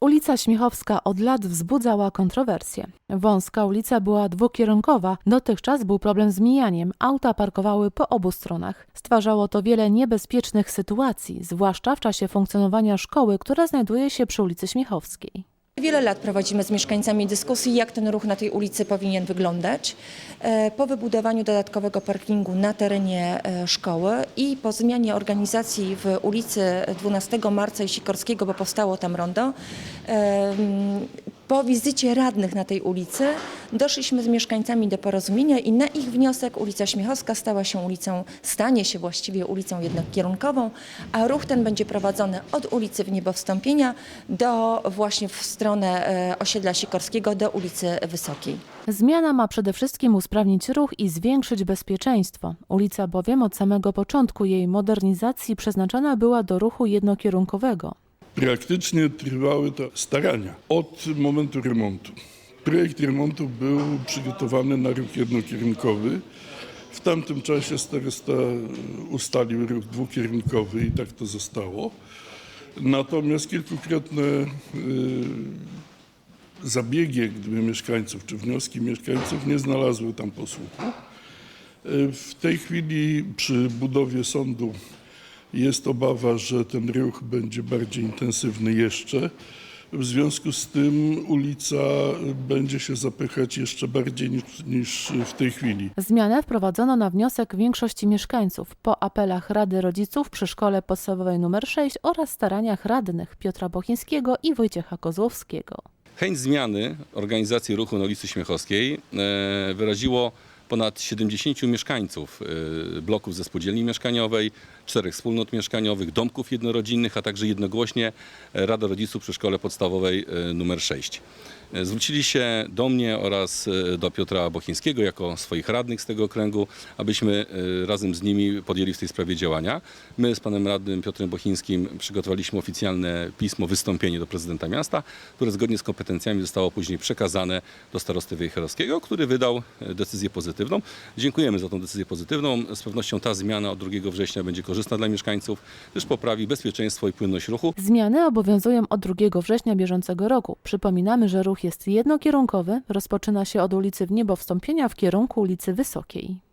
Ulica Śmiechowska od lat wzbudzała kontrowersje. Wąska ulica była dwukierunkowa, dotychczas był problem z mijaniem, auta parkowały po obu stronach. Stwarzało to wiele niebezpiecznych sytuacji, zwłaszcza w czasie funkcjonowania szkoły, która znajduje się przy ulicy Śmiechowskiej. Wiele lat prowadzimy z mieszkańcami dyskusji, jak ten ruch na tej ulicy powinien wyglądać. E, Po wybudowaniu dodatkowego parkingu na terenie e, szkoły i po zmianie organizacji w ulicy 12 Marca i Sikorskiego, bo powstało tam rondo, em, po wizycie radnych na tej ulicy doszliśmy z mieszkańcami do porozumienia i na ich wniosek ulica Śmiechowska stała się ulicą, stanie się właściwie ulicą jednokierunkową, a ruch ten będzie prowadzony od ulicy w Niebowstąpienia do właśnie w stronę e, osiedla Sikorskiego do ulicy Wysokiej. Zmiana ma przede wszystkim usprawnić ruch i zwiększyć bezpieczeństwo. Ulica bowiem od samego początku jej modernizacji przeznaczona była do ruchu jednokierunkowego. Praktycznie trwały te starania od momentu remontu. Projekt remontu był przygotowany na ruch jednokierunkowy. W tamtym czasie starosta ustalił ruch dwukierunkowy i tak to zostało. Natomiast kilkukrotne y, zabiegi gdyby mieszkańców czy wnioski mieszkańców nie znalazły tam posłuchu. Y, W tej chwili przy budowie sądu jest obawa, że ten ruch będzie bardziej intensywny jeszcze. W związku z tym ulica będzie się zapychać jeszcze bardziej niż, niż w tej chwili. Zmianę wprowadzono na wniosek większości mieszkańców po apelach Rady Rodziców przy Szkole Podstawowej nr 6 oraz staraniach radnych Piotra Bochińskiego i Wojciecha Kozłowskiego. Chęć zmiany organizacji ruchu na ulicy Śmiechowskiej e, wyraziło ponad 70 mieszkańców e, bloków ze spółdzielni mieszkaniowej, czterech wspólnot mieszkaniowych, domków jednorodzinnych, a także jednogłośnie Rada Rodziców przy Szkole Podstawowej e, nr 6. E, Zwrócili się do mnie oraz e, do Piotra Bochińskiego jako swoich radnych z tego okręgu, abyśmy e, razem z nimi podjęli w tej sprawie działania. My z panem radnym Piotrem Bochińskim przygotowaliśmy oficjalne pismo, wystąpienie do prezydenta miasta, które zgodnie z kompetencjami zostało później przekazane do starosty Wejherowskiego, który wydał decyzję pozytywną. Dziękujemy za tą decyzję pozytywną. Z pewnością ta zmiana od 2 września będzie korzystna dla mieszkańców, gdyż poprawi bezpieczeństwo i płynność ruchu. Zmiany obowiązują od 2 września bieżącego roku. Przypominamy, że ruch jest jednokierunkowy, rozpoczyna się od ulicy w Niebowstąpienia w kierunku ulicy Wysokiej.